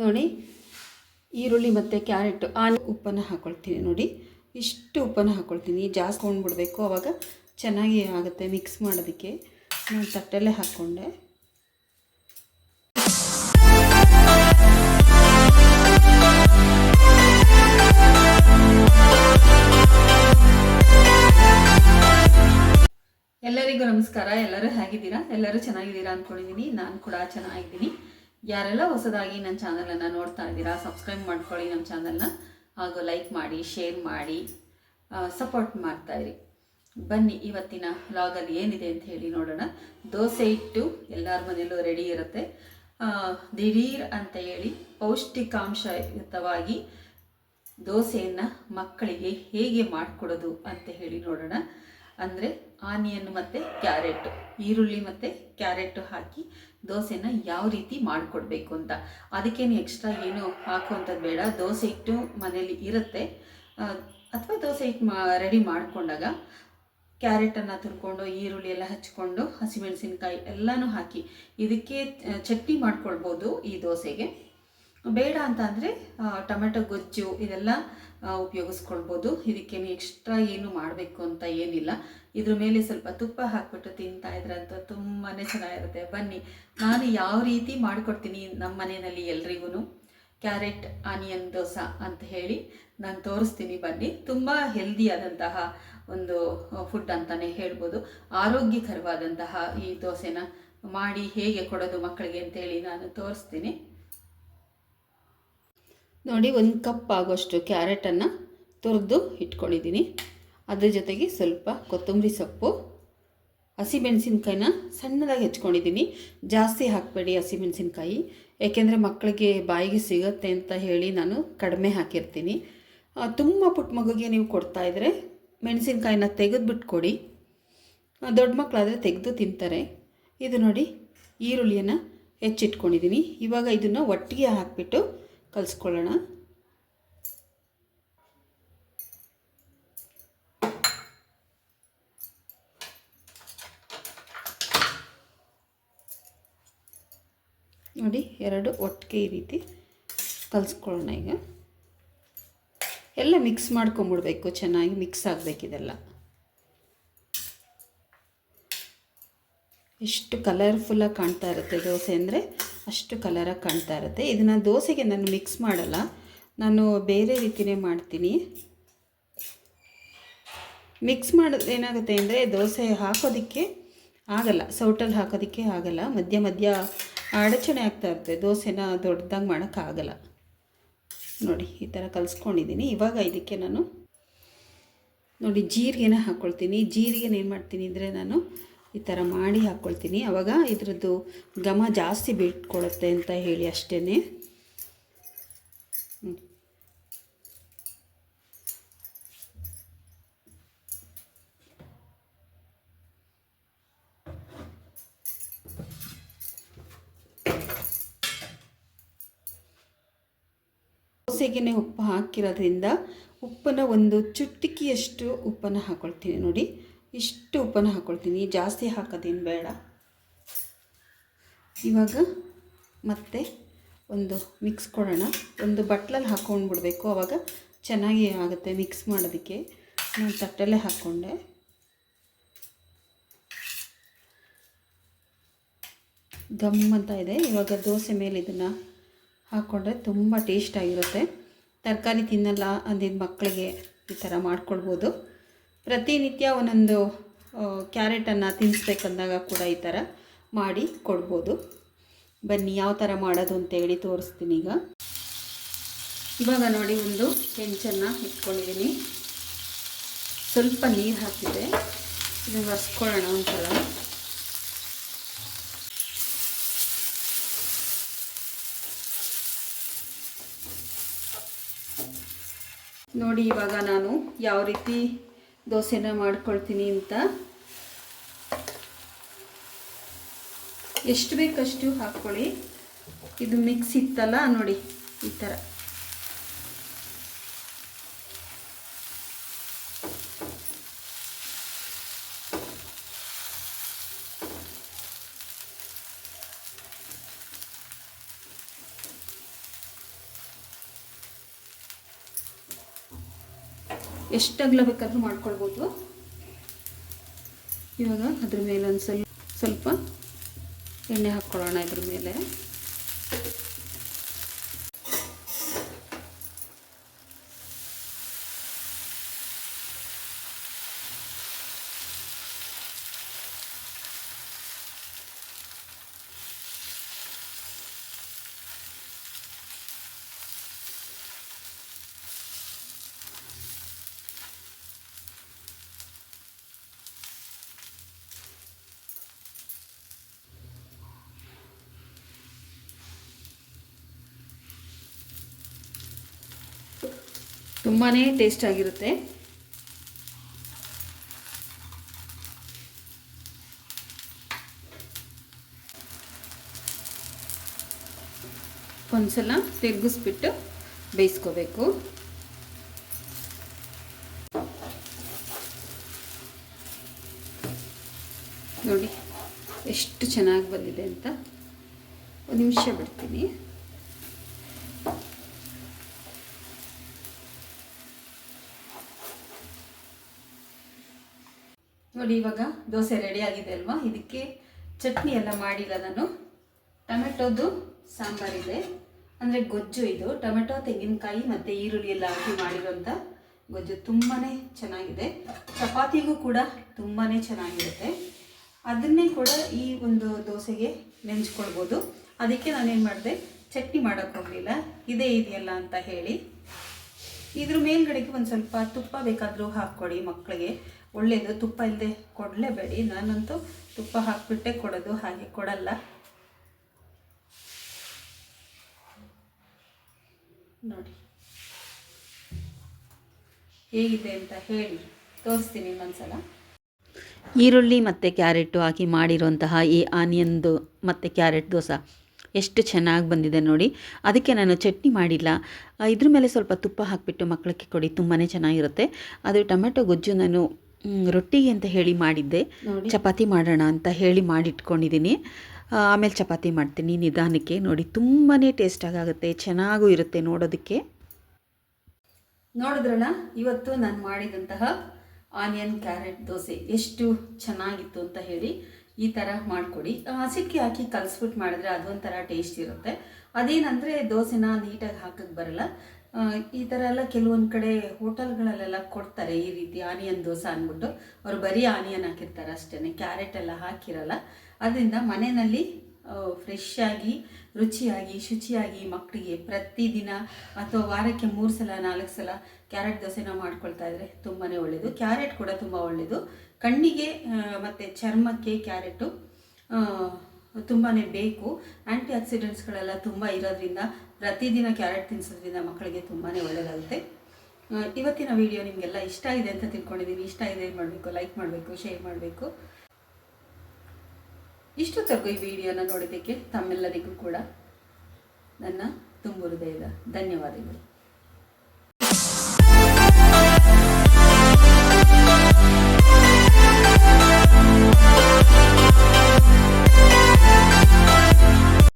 ನೋಡಿ, ಈರುಳ್ಳಿ ಮತ್ತು ಕ್ಯಾರೆಟ್, ಆನ್ ಉಪ್ಪನ್ನು ಹಾಕ್ಕೊಳ್ತೀನಿ ನೋಡಿ. ಇಷ್ಟು ಉಪ್ಪನ್ನು ಹಾಕ್ಕೊಳ್ತೀನಿ ಜಾಸ್ತಿ ಕೊಂಡ್ಬಿಡ್ಬೇಕು ಆವಾಗ ಚೆನ್ನಾಗಿ ಆಗುತ್ತೆ ಮಿಕ್ಸ್ ಮಾಡೋದಕ್ಕೆ. ನಾನು ತಟ್ಟೆಲ್ಲೇ ಹಾಕ್ಕೊಂಡೆ. ಎಲ್ಲರಿಗೂ ನಮಸ್ಕಾರ. ಎಲ್ಲರೂ ಹೇಗಿದ್ದೀರಾ? ಎಲ್ಲರೂ ಚೆನ್ನಾಗಿದ್ದೀರಾ ಅಂದ್ಕೊಂಡಿದ್ದೀನಿ ನಾನು ಕೂಡ ಚೆನ್ನಾಗಿದ್ದೀನಿ. ಯಾರೆಲ್ಲ ಹೊಸದಾಗಿ ನನ್ನ ಚಾನಲನ್ನು ನೋಡ್ತಾ ಇದ್ದೀರಾ ಸಬ್ಸ್ಕ್ರೈಬ್ ಮಾಡ್ಕೊಳ್ಳಿ ನಮ್ಮ ಚಾನಲ್ನ. ಹಾಗೂ ಲೈಕ್ ಮಾಡಿ ಶೇರ್ ಮಾಡಿ ಸಪೋರ್ಟ್ ಮಾಡ್ತಾ ಇರಿ. ಬನ್ನಿ, ಇವತ್ತಿನ ವ್ಲಾಗಲ್ಲಿ ಏನಿದೆ ಅಂತ ಹೇಳಿ ನೋಡೋಣ. ದೋಸೆ ಇಟ್ಟು ಎಲ್ಲರ ಮನೆಯಲ್ಲೂ ರೆಡಿ ಇರುತ್ತೆ. ದಿಢೀರ್ ಅಂತ ಹೇಳಿ ಪೌಷ್ಟಿಕಾಂಶಯುತವಾಗಿ ದೋಸೆಯನ್ನು ಮಕ್ಕಳಿಗೆ ಹೇಗೆ ಮಾಡಿಕೊಡೋದು ಅಂತ ಹೇಳಿ ನೋಡೋಣ. ಅಂದರೆ ಆನಿಯನ್ ಮತ್ತು ಕ್ಯಾರೆಟ್, ಈರುಳ್ಳಿ ಮತ್ತು ಕ್ಯಾರೆಟ್ ಹಾಕಿ ದೋಸೆನ ಯಾವ ರೀತಿ ಮಾಡಿಕೊಡ್ಬೇಕು ಅಂತ. ಅದಕ್ಕೇನು ಎಕ್ಸ್ಟ್ರಾ ಏನು ಹಾಕುವಂಥದ್ದು ಬೇಡ. ದೋಸೆ ಹಿಟ್ಟು ಮನೇಲಿ ಇರುತ್ತೆ. ಅಥವಾ ದೋಸೆ ಹಿಟ್ಟು ಮಾ ರೆಡಿ ಮಾಡಿಕೊಂಡಾಗ ಕ್ಯಾರೆಟನ್ನು ತುರ್ಕೊಂಡು, ಈರುಳ್ಳಿ ಎಲ್ಲ ಹಚ್ಕೊಂಡು, ಹಸಿಮೆಣಸಿನ್ಕಾಯಿ ಎಲ್ಲನೂ ಹಾಕಿ, ಇದಕ್ಕೆ ಚಟ್ನಿ ಮಾಡ್ಕೊಳ್ಬೋದು ಈ ದೋಸೆಗೆ. ಬೇಡ ಅಂತ ಅಂದರೆ ಟೊಮೆಟೊ, ಗೊಜ್ಜು ಇದೆಲ್ಲ ಉಪಯೋಗಿಸ್ಕೊಳ್ಬೋದು. ಇದಕ್ಕೇನು ಎಕ್ಸ್ಟ್ರಾ ಏನು ಮಾಡಬೇಕು ಅಂತ ಏನಿಲ್ಲ. ಇದ್ರ ಮೇಲೆ ಸ್ವಲ್ಪ ತುಪ್ಪ ಹಾಕ್ಬಿಟ್ಟು ತಿಂತಾ ಇದ್ರಂತ ತುಂಬಾ ಚೆನ್ನಾಗಿರುತ್ತೆ. ಬನ್ನಿ, ನಾನು ಯಾವ ರೀತಿ ಮಾಡಿಕೊಡ್ತೀನಿ ನಮ್ಮ ಮನೆಯಲ್ಲಿ ಎಲ್ರಿಗೂ ಕ್ಯಾರೆಟ್, ಆನಿಯನ್, ದೋಸೆ ಅಂತ ಹೇಳಿ ನಾನು ತೋರಿಸ್ತೀನಿ ಬನ್ನಿ. ತುಂಬ ಹೆಲ್ದಿಯಾದಂತಹ ಒಂದು ಫುಡ್ ಅಂತಲೇ ಹೇಳ್ಬೋದು. ಆರೋಗ್ಯಕರವಾದಂತಹ ಈ ದೋಸೆನ ಮಾಡಿ ಹೇಗೆ ಕೊಡೋದು ಮಕ್ಕಳಿಗೆ ಅಂತೇಳಿ ನಾನು ತೋರಿಸ್ತೀನಿ. ನೋಡಿ, ಒಂದು ಕಪ್ ಆಗೋಷ್ಟು ಕ್ಯಾರೆಟನ್ನು ತುರಿದು ಇಟ್ಕೊಂಡಿದ್ದೀನಿ. ಅದ್ರ ಜೊತೆಗೆ ಸ್ವಲ್ಪ ಕೊತ್ತಂಬರಿ ಸೊಪ್ಪು, ಹಸಿಮೆಣಸಿನ್ಕಾಯಿನ ಸಣ್ಣದಾಗಿ ಹೆಚ್ಕೊಂಡಿದ್ದೀನಿ. ಜಾಸ್ತಿ ಹಾಕಬೇಡಿ ಹಸಿಮೆಣಸಿನ್ಕಾಯಿ ಏಕೆಂದರೆ ಮಕ್ಕಳಿಗೆ ಬಾಯಿಗೆ ಸಿಗುತ್ತೆ ಅಂತ ಹೇಳಿ ನಾನು ಕಡಿಮೆ ಹಾಕಿರ್ತೀನಿ. ತುಂಬ ಪುಟ್ಟ ಮಗುಗೆ ನೀವು ಕೊಡ್ತಾ ಇದ್ದರೆ ಮೆಣಸಿನ್ಕಾಯಿನ ತೆಗೆದುಬಿಟ್ಟು ಕೊಡಿ ದೊಡ್ಡ ಮಕ್ಕಳಾದರೆ ತೆಗೆದು ತಿಂತಾರೆ. ಇದು ನೋಡಿ, ಈರುಳ್ಳಿಯನ್ನು ಹೆಚ್ಚಿಟ್ಕೊಂಡಿದ್ದೀನಿ. ಇವಾಗ ಇದನ್ನು ಒಟ್ಟಿಗೆ ಹಾಕಿಬಿಟ್ಟು ಕಲಿಸ್ಕೊಳ್ಳೋಣ. ನೋಡಿ, ಎರಡು ಒಟ್ಟಿಗೆ ಈ ರೀತಿ ಕಲಿಸ್ಕೊಳ್ಳೋಣ ಈಗ. ಎಲ್ಲ ಮಿಕ್ಸ್ ಮಾಡ್ಕೊಂಬಿಡ್ಬೇಕು, ಚೆನ್ನಾಗಿ ಮಿಕ್ಸ್ ಆಗಬೇಕಿದೆಲ್ಲ ಎಷ್ಟು ಕಲರ್ಫುಲ್ಲಾಗಿ ಕಾಣ್ತಾ ಇರುತ್ತೆ ದೋಸೆ ಅಂದರೆ. ಅಷ್ಟು ಕಲರಾಗಿ ಕಾಣ್ತಾ ಇರುತ್ತೆ. ಇದನ್ನು ದೋಸೆಗೆ ನಾನು ಮಿಕ್ಸ್ ಮಾಡಲ್ಲ. ನಾನು ಬೇರೆ ರೀತಿಯೇ ಮಾಡ್ತೀನಿ. ಮಿಕ್ಸ್ ಮಾಡೋದು ಏನಾಗುತ್ತೆ ಅಂದರೆ ದೋಸೆ ಹಾಕೋದಕ್ಕೆ ಆಗಲ್ಲ. ಸೌಟಲ್ಲಿ ಹಾಕೋದಕ್ಕೆ ಆಗಲ್ಲ. ಮಧ್ಯ ಮಧ್ಯ ಅಡಚಣೆ ಆಗ್ತಾ ಇರುತ್ತೆ. ದೋಸೆನ ದೊಡ್ಡದಾಗಿ ಮಾಡೋಕ್ಕಾಗಲ್ಲ ನೋಡಿ, ಈ ಥರ ಕಲಿಸ್ಕೊಂಡಿದ್ದೀನಿ ಇವಾಗ ಇದಕ್ಕೆ ನಾನು ನೋಡಿ, ಜೀರಿಗೆನ ಹಾಕ್ಕೊಳ್ತೀನಿ ಜೀರಿಗೆನ ಏನು ಮಾಡ್ತೀನಿ ಅಂದರೆ ನಾನು ಈ ಥರ ಮಾಡಿ ಹಾಕ್ಕೊಳ್ತೀನಿ. ಆವಾಗ ಇದರದ್ದು ಘಮ ಜಾಸ್ತಿ ಬಿಟ್ಕೊಳುತ್ತೆ ಅಂತ ಹೇಳಿ ಅಷ್ಟೇ ದೋಸೆಗೆ ಉಪ್ಪು ಹಾಕಿರೋದ್ರಿಂದ ಉಪ್ಪನ್ನು ಒಂದು ಚುಟುಕಿಯಷ್ಟು ಉಪ್ಪನ್ನು ಹಾಕ್ಕೊಳ್ತೀನಿ ನೋಡಿ. ಇಷ್ಟು ಉಪ್ಪನ್ನು ಹಾಕ್ಕೊಳ್ತೀನಿ ಜಾಸ್ತಿ ಹಾಕೋದೇನು ಬೇಡ. ಇವಾಗ ಮತ್ತೆ ಒಂದು ಮಿಕ್ಸ್ ಕೊಡೋಣ. ಒಂದು ಬಟ್ಲಲ್ಲಿ ಹಾಕ್ಕೊಂಡ್ಬಿಡ್ಬೇಕು ಆವಾಗ ಚೆನ್ನಾಗಿ ಆಗುತ್ತೆ ಮಿಕ್ಸ್ ಮಾಡೋದಕ್ಕೆ. ನಾನು ತಟ್ಟೆಲ್ಲೇ ಹಾಕ್ಕೊಂಡೆ. ಗಮ್ ಅಂತ ಇದೆ. ಇವಾಗ ದೋಸೆ ಮೇಲೆ ಇದನ್ನು ಹಾಕ್ಕೊಂಡ್ರೆ ತುಂಬ ಟೇಸ್ಟಾಗಿರುತ್ತೆ ತರಕಾರಿ ತಿನ್ನಲ್ಲ ಅಂದಿದ್ದ ಮಕ್ಕಳಿಗೆ ಈ ಥರ ಮಾಡ್ಕೊಳ್ಬೋದು. ಪ್ರತಿನಿತ್ಯ ಒಂದೊಂದು ಕ್ಯಾರೆಟನ್ನು ತಿನ್ನಿಸ್ಬೇಕಂದಾಗ ಕೂಡ ಈ ಥರ ಮಾಡಿ ಕೊಡ್ಬೋದು. ಬನ್ನಿ ಯಾವ ಥರ ಮಾಡೋದು ಅಂತೇಳಿ ತೋರಿಸ್ತೀನಿ ಈಗ. ಇವಾಗ ನೋಡಿ ಒಂದು ಹೆಂಚನ್ನು ಇಟ್ಕೊಂಡಿದ್ದೀನಿ. ಸ್ವಲ್ಪ ನೀರು ಹಾಕಿದೆ. ಇದನ್ನು ಒರೆಸ್ಕೊಳ್ಳೋಣ ಒಂಥರ ನೋಡಿ ಇವಾಗ ನಾನು ಯಾವ ರೀತಿ ದೋಸೆನ ಮಾಡ್ಕೊಳ್ತೀನಿ ಅಂತ. ಎಷ್ಟು ಬೇಕಷ್ಟು ಹಾಕ್ಕೊಳ್ಳಿ. ಇದು ಮಿಕ್ಸ್ ಇತ್ತಲ್ಲ ನೋಡಿ ಈ ಥರ. ಎಷ್ಟು ಅಗಲ ಬೇಕಾದರೂ ಮಾಡ್ಕೊಳ್ಬೋದು. ಇವಾಗ ಅದ್ರ ಮೇಲೆ ಒಂದು ಸ್ವಲ್ಪ ಸ್ವಲ್ಪ ಎಣ್ಣೆ ಹಾಕ್ಕೊಳ್ಳೋಣ ಇದ್ರ ಮೇಲೆ. ತುಂಬಾ ಟೇಸ್ಟ್ ಆಗಿರುತ್ತೆ. ಒಂದ್ಸಲ ತಿರುಗಿಸ್ಬಿಟ್ಟು ಬೇಯಿಸ್ಕೋಬೇಕು. ನೋಡಿ ಎಷ್ಟು ಚೆನ್ನಾಗಿ ಬಂದಿದೆ ಅಂತ. ಒಂದು ನಿಮಿಷ ಬಿಡ್ತೀನಿ. ನೋಡಿ, ಇವಾಗ ದೋಸೆ ರೆಡಿ ಆಗಿದೆ ಅಲ್ವಾ? ಇದಕ್ಕೆ ಚಟ್ನಿ ಎಲ್ಲ ಮಾಡಿಲ್ಲ ನಾನು. ಟೊಮೆಟೊದು ಸಾಂಬಾರಿದೆ ಅಂದರೆ ಗೊಜ್ಜು ಇದು. ಟೊಮೆಟೊ, ತೆಂಗಿನಕಾಯಿ ಮತ್ತು ಈರುಳ್ಳಿ ಎಲ್ಲ ಹಾಕಿ ಮಾಡಿರೋಂಥ ಗೊಜ್ಜು ತುಂಬಾ ಚೆನ್ನಾಗಿದೆ. ಚಪಾತಿಗೂ ಕೂಡ ತುಂಬಾ ಚೆನ್ನಾಗಿರುತ್ತೆ. ಅದನ್ನೇ ಕೂಡ ಈ ಒಂದು ದೋಸೆಗೆ ನೆಂಚ್ಕೊಳ್ಬೋದು ಅದಕ್ಕೆ ನಾನೇನು ಮಾಡಿದೆ? ಚಟ್ನಿ ಮಾಡೋಕ್ಕೋಗಲಿಲ್ಲ ಇದೇ ಇದೆಯಲ್ಲ ಅಂತ ಹೇಳಿ. ಇದ್ರ ಮೇಲ್ಗಡೆಗೆ ಒಂದು ಸ್ವಲ್ಪ ತುಪ್ಪ ಬೇಕಾದರೂ ಹಾಕ್ಕೊಡಿ ಮಕ್ಕಳಿಗೆ ಒಳ್ಳೆಯದು ತುಪ್ಪ ಇಲ್ಲದೆ ಕೊಡಲೇಬೇಡಿ. ನಾನಂತೂ ತುಪ್ಪ ಹಾಕ್ಬಿಟ್ಟೆ ಕೊಡೋದು, ಹಾಗೆ ಕೊಡಲ್ಲ. ನೋಡಿ. ಹೇಗಿದೆ ಅಂತ ಹೇಳಿ, ತೋರಿಸ್ತೀನಿ ಇನ್ನೊಂದ್ಸಲ. ಈರುಳ್ಳಿ ಮತ್ತು ಕ್ಯಾರೆಟು ಹಾಕಿ ಮಾಡಿರುವಂತಹ ಈ ಆನಿಯನ್ದು ಮತ್ತು ಕ್ಯಾರೆಟ್ ದೋಸೆ ಎಷ್ಟು ಚೆನ್ನಾಗಿ ಬಂದಿದೆ ನೋಡಿ. ಅದಕ್ಕೆ ನಾನು ಚಟ್ನಿ ಮಾಡಿಲ್ಲ. ಇದ್ರ ಮೇಲೆ ಸ್ವಲ್ಪ ತುಪ್ಪ ಹಾಕಿಬಿಟ್ಟು ಮಕ್ಕಳಿಗೆ ಕೊಡಿ ತುಂಬಾ ಚೆನ್ನಾಗಿರುತ್ತೆ. ಅದು ಟೊಮೆಟೊ ಗೊಜ್ಜು ನಾನು ಮ್, ರೊಟ್ಟಿಗೆ ಅಂತ ಹೇಳಿ ಮಾಡಿದ್ದೆ. ಚಪಾತಿ ಮಾಡೋಣ ಅಂತ ಹೇಳಿ ಮಾಡಿಟ್ಕೊಂಡಿದ್ದೀನಿ. ಆಮೇಲೆ ಚಪಾತಿ ಮಾಡ್ತೀನಿ ನಿಧಾನಕ್ಕೆ. ನೋಡಿ ತುಂಬಾ ಟೇಸ್ಟಾಗುತ್ತೆ ಚೆನ್ನಾಗೂ ಇರುತ್ತೆ ನೋಡೋದಕ್ಕೆ. ನೋಡಿದ್ರಲ್ಲ ಇವತ್ತು ನಾನು ಮಾಡಿದಂತಹ ಆನಿಯನ್ ಕ್ಯಾರೆಟ್ ದೋಸೆ ಎಷ್ಟು ಚೆನ್ನಾಗಿತ್ತು ಅಂತ ಹೇಳಿ ಈ ಥರ ಮಾಡಿಕೊಡಿ. ಹಸಿಕ್ಕಿ ಹಾಕಿ ಕಲಿಸ್ಬಿಟ್ಟು ಮಾಡಿದ್ರೆ ಅದೊಂಥರ ಟೇಸ್ಟ್ ಇರುತ್ತೆ. ಅದೇನಂದರೆ ದೋಸೆನ ನೀಟಾಗಿ ಹಾಕಕ್ಕೆ ಬರಲ್ಲ. ಈ ಥರ ಎಲ್ಲ ಕೆಲವೊಂದು ಕಡೆ ಹೋಟೆಲ್ಗಳಲ್ಲೆಲ್ಲ ಕೊಡ್ತಾರೆ ಈ ರೀತಿ ಆನಿಯನ್ ದೋಸೆ ಅಂದ್ಬಿಟ್ಟು. ಅವರು ಬರೀ ಆನಿಯನ್ ಹಾಕಿರ್ತಾರೆ ಅಷ್ಟೇ ಕ್ಯಾರೆಟ್ ಎಲ್ಲ ಹಾಕಿರಲ್ಲ. ಅದರಿಂದ ಮನೆಯಲ್ಲಿ ಫ್ರೆಶ್ ಆಗಿ, ರುಚಿಯಾಗಿ, ಶುಚಿಯಾಗಿ ಮಕ್ಕಳಿಗೆ ಪ್ರತಿದಿನ ಅಥವಾ ವಾರಕ್ಕೆ ಮೂರು ಸಲ, ನಾಲ್ಕು ಸಲ ಕ್ಯಾರೆಟ್ ದೋಸೆನ ಮಾಡ್ಕೊಳ್ತಾ ಇದ್ರೆ ತುಂಬಾ ಒಳ್ಳೆಯದು ಕ್ಯಾರೆಟ್ ಕೂಡ ತುಂಬ ಒಳ್ಳೆಯದು ಕಣ್ಣಿಗೆ ಮತ್ತು ಚರ್ಮಕ್ಕೆ ಕ್ಯಾರೆಟು ತುಂಬಾ ಬೇಕು. ಆ್ಯಂಟಿ ಆಕ್ಸಿಡೆಂಟ್ಸ್ಗಳೆಲ್ಲ ತುಂಬ ಇರೋದ್ರಿಂದ ಪ್ರತಿದಿನ ಕ್ಯಾರೆಟ್ ತಿನ್ನಿಸೋದ್ರಿಂದ ಮಕ್ಕಳಿಗೆ ತುಂಬಾ ಒಳ್ಳೆಯದಾಗುತ್ತೆ ಇವತ್ತಿನ ವಿಡಿಯೋ ನಿಮಗೆಲ್ಲ ಇಷ್ಟ ಇದೆ ಅಂತ ತಿಳ್ಕೊಂಡಿದ್ದೀನಿ ಇಷ್ಟ ಇದೆ ಏನು ಮಾಡಬೇಕು ಲೈಕ್ ಮಾಡಬೇಕು ಶೇರ್ ಮಾಡಬೇಕು. ಇಷ್ಟು ತಗೋ ಈ ವಿಡಿಯೋನ ನೋಡೋದಕ್ಕೆ ತಮ್ಮೆಲ್ಲರಿಗೂ ಕೂಡ ನನ್ನ ತುಂಬು ಹೃದಯದ ಧನ್ಯವಾದಗಳು.